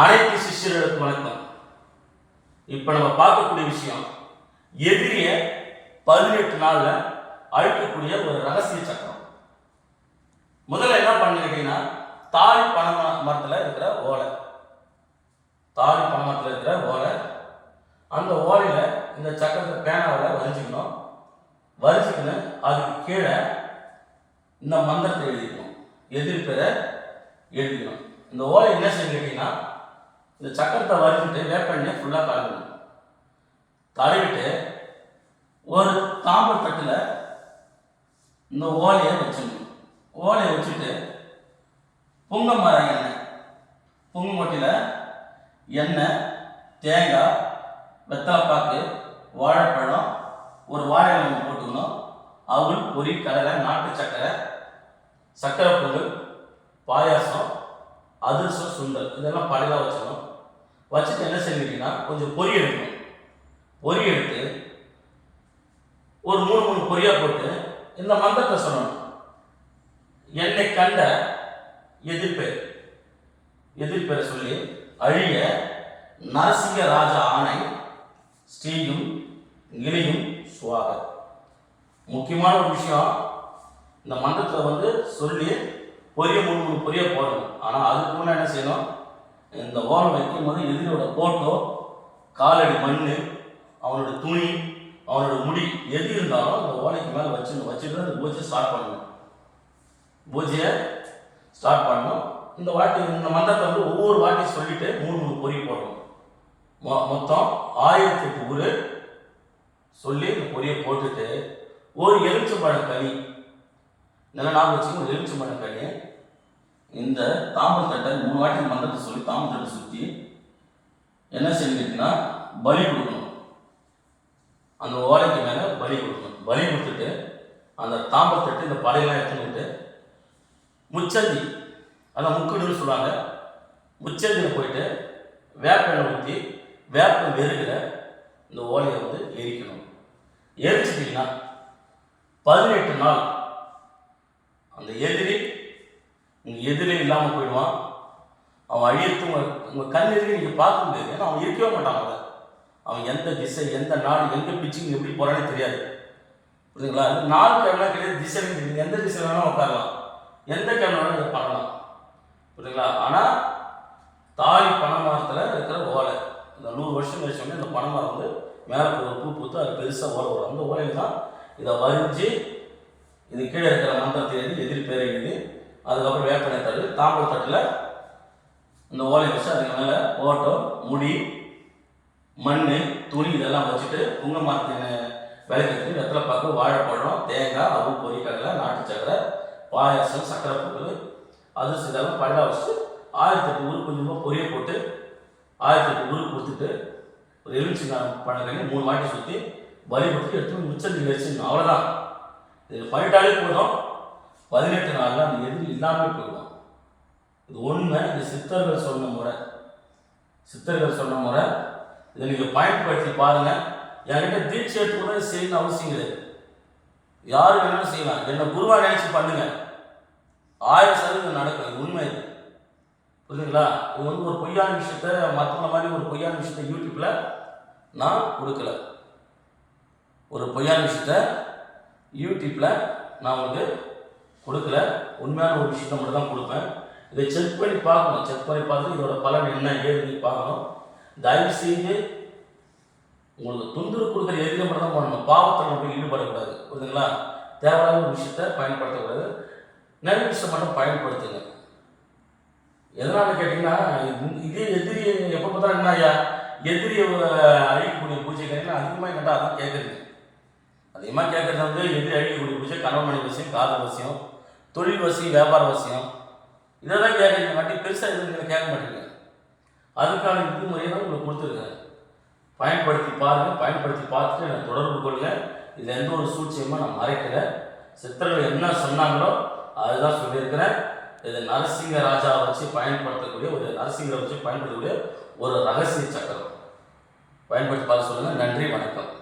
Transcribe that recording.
அனைத்து சிஷ்யர்களுக்கு வணக்கம். இப்போ நம்ம பார்க்கக்கூடிய விஷயம் எதிரிய பதினெட்டு நாள்ல அழிக்கக்கூடிய ஒரு ரகசிய சக்கரம். முதல்ல என்ன பண்ணிருக்கீங்கன்னா தாய் பண மரத்தில் மரத்துல இருக்கிற ஓலை. தாய் பண மரத்துல இருக்கிற ஓலை. அந்த ஓலையில இந்த சக்கரத்தை பேனாவில் வரைஞ்சிக்கணும். வரைஞ்சிக்கணும் அதுக்கு கீழே இந்த மந்திரத்தை எழுதிக்கணும். எதிர் பேரை எழுதிக்கணும். இந்த ஓலை என்ன செஞ்சு கேட்டீங்கன்னா இந்த சக்கரத்தை வறுத்துட்டு வேப்பெண்ணெய் ஃபுல்லாக கலக்கணும் தடவிட்டு ஒரு தாம்பல் தட்டில் இந்த ஓலையை வச்சிடணும். ஓலையை வச்சுட்டு புங்க மரம் எண்ணெய். புங்க மொட்டியில் எண்ணெய் தேங்காய் வெத்தலைப்பாக்கு வாழைப்பழம் ஒரு வாழை போட்டுக்கணும். அவல் பொரி கடலை நாட்டு சக்கரை சக்கரை பொருள் பாயாசம் அதிர்ஷ்டம் சுண்டல். இதெல்லாம் பழையாக வச்சிடணும் வச்சுட்டு என்ன செய்வீங்கன்னா கொஞ்சம் பொறி எடுக்கணும். பொறி எடுத்து ஒரு மூணு மூணு பொரியாக போட்டு இந்த மந்திரத்தை சொல்லணும். என்னை கண்ட எதிர்ப்பேர். எதிர்ப்பேரை சொல்லி அழிய நரசிங்க ராஜா ஆணை ஸ்ரீயும் இலையும் சுவாக முக்கியமான ஒரு விஷயம் இந்த மந்திரத்தில் வந்து சொல்லி பொரிய மூணு மூணு பொரிய போடணும் ஆனால் அதுக்கு முன்னாடி என்ன செய்யணும்? இந்த ஓலம் வைக்கும் போது எதிரியோட போட்டோ காலடி மண் அவனோட துணி அவனோட முடி எது இருந்தாலும் அந்த ஓலைக்கு மேலே வச்சு வச்சுட்டு அந்த பூஜையை ஸ்டார்ட் பண்ணணும். பூஜையை ஸ்டார்ட் பண்ணணும். இந்த வாட்டி இந்த மந்திரத்தை வந்து ஒவ்வொரு வாட்டி சொல்லிட்டு மூணு மூணு பொறி போடணும். மொ- மொத்தம் ஆயிரத்தி எட்டு ஊர் சொல்லி இந்த பொரியை போட்டுட்டு ஒரு எலுமிச்சம்பழம் கனி இதெல்லாம் ஞாபகம் வச்சுக்கோங்க ஒரு எலுமிச்சம்பழம் கனி இந்த தாம்பரத்தட்டை மூணு வாட்டி மந்திரத்தை சொல்லி தாம்பரத்தட்டை சுற்றி என்ன செஞ்சுக்கிட்டீங்கன்னா பலி கொடுக்கணும். அந்த ஓலைக்கு மேலே பலி கொடுக்கணும். பலி கொடுத்துட்டு அந்த தாம்பல் தட்டு இந்த படையெல்லாம் எடுத்துக்கிட்டு முச்சந்தி அதான் முக்குடுன்னு சொல்லுவாங்க. முச்சந்தியில் போயிட்டு வேப்ப எண்ணெய் ஊற்றி வேப்ப வெறுகிற இந்த ஓலையை வந்து எரிக்கணும். எரிச்சிட்டிங்கன்னா பதினெட்டு நாள் அந்த எதிரி உங்கள் எதிரி இல்லாமல் போயிடுவான். அவன் அழியத்து உங்கள் உங்கள் கண் எதிரி நீங்கள் பார்க்க முடியாது ஏன்னா அவன் இருக்கவே மாட்டான் அவன் அவன் எந்த திசை எந்த நாடு எந்த பிச்சிங் எப்படி போகிறானே தெரியாது. புரியுதுங்களா? நாலு கேமரா கிடையாது திசை நீங்கள் எந்த திசையில் வேணாலும் உட்காரலாம். எந்த கேமரா வேணாலும் பண்ணலாம். புரியுதுங்களா? ஆனால் தாய் பனைமரத்தில் இருக்கிற ஓலை இந்த நூறு வருஷம் கழிச்சோடனே இந்த பனைமரம் வந்து மேலே பூ பூத்து அது பெருசாக ஓலை வரும். அந்த ஓலையில் தான் இதை வரிஞ்சு இது கீழே இருக்கிற மந்திரத்தை எழுதி எதிரி பேரை எழுதி அதுக்கப்புறம் வேப்பனை தட்டு தாம்பூல தட்டில் இந்த ஓலை வச்சு அதுக்கு மேலே ஓட்டோ முடி மண் துணி இதெல்லாம் வச்சுட்டு புங்க விளக்கத்துக்கு வெத்தலை பார்க்க வாழைப்பழம் தேங்காய் அவு பொறி கடலை நாட்டு சக்கரை பாயாசம் சக்கரை பொங்கல் அது இதெல்லாம் பழகா வச்சு ஆயிரத்தி எட்டு ஊருக்கு கொஞ்சமாக பொரிய போட்டு ஆயிரத்தி எட்டு ஊருக்கு கொடுத்துட்டு ஒரு எலுமிச்சி பழக்கணி மூணு வாட்டி சுற்றி பலி கொடுத்து எடுத்து முச்சந்தி வச்சுக்கணும் அவ்வளோதான் இது பண்ணிட்டாலே போதும் பதினெட்டு நாளில் அந்த எதிரி இல்லாமல் போயிடும் இது ஒன்று இது சித்தர்கள் சொன்ன முறை. சித்தர்கள் சொன்ன முறை. இதை நீங்கள் பயன்படுத்தி பாருங்கள் என்கிட்ட தீட்சை எடுத்து கூட செய்யணும்னு அவசியம் கிடையாது யார் வேணாலும் செய்யலாம். என்னை குருவா நினச்சி பண்ணுங்கள் ஆயிரம் சதவீதம் நடக்கும். இது உண்மை இது. புரியுதுங்களா இது வந்து ஒரு பொய்யான விஷயத்த மற்றவங்க மாதிரி ஒரு பொய்யான விஷயத்த யூடியூப்பில் நான் கொடுக்கல. ஒரு பொய்யான விஷயத்த யூடியூப்பில் நான் உங்களுக்கு கொடுக்கல உண்மையான ஒரு விஷயத்தை மட்டும் தான் கொடுப்பேன். இதை செக் பண்ணி பார்க்கணும். செக் பண்ணி பார்த்து இதோட பலன் என்ன ஏதுன்னு பார்க்கணும். தயவு செய்து உங்களுக்கு தொந்தரவு கொடுக்குற எதிரில் மட்டும் தான் பண்ணணும் பாவத்தில் மட்டும் ஈடுபடக்கூடாது. புரியுதுங்களா? தேவையான ஒரு விஷயத்தை பயன்படுத்தக்கூடாது. நல்ல விஷயம் மட்டும் பயன்படுத்துங்க. எதனால கேட்டிங்கன்னா இதே எதிரி எப்போ பார்த்தாலும் என்ன ஐயா? எதிரியை அழிக்கக்கூடிய பூஜை கேட்டீங்கன்னா அதிகமாக என்கிட்ட அதான் கேட்குறது அதிகமாக கேட்குறது வந்து எதிரி அழிக்கக்கூடிய பூஜை கணவன் மனைவி வசியம் காதல் வசியம் தொழில் வசியம் வியாபார வசியம் இதெல்லாம் கேட்குறீங்க வாட்டி பெருசாக எதுவும் நீங்கள் கேட்க மாட்டீங்க. அதுக்கான விதிமுறையை தான் உங்களுக்கு கொடுத்துருக்கேன். பயன்படுத்தி பாருங்கள் பயன்படுத்தி பார்த்துட்டு எனக்கு தொடர்பு கொள்ளுங்க. இதில் எந்த ஒரு சூழ்ச்சியமாக நான் மறைக்கல. சித்தர்கள் என்ன சொன்னாங்களோ அதுதான் சொல்லியிருக்கிறேன். இது நரசிங்க ராஜாவை வச்சு பயன்படுத்தக்கூடிய ஒரு நரசிங்கரை வச்சு பயன்படுத்தக்கூடிய ஒரு ரகசிய சக்கரம். பயன்படுத்தி பார்த்து சொல்லுங்கள் நன்றி வணக்கம்.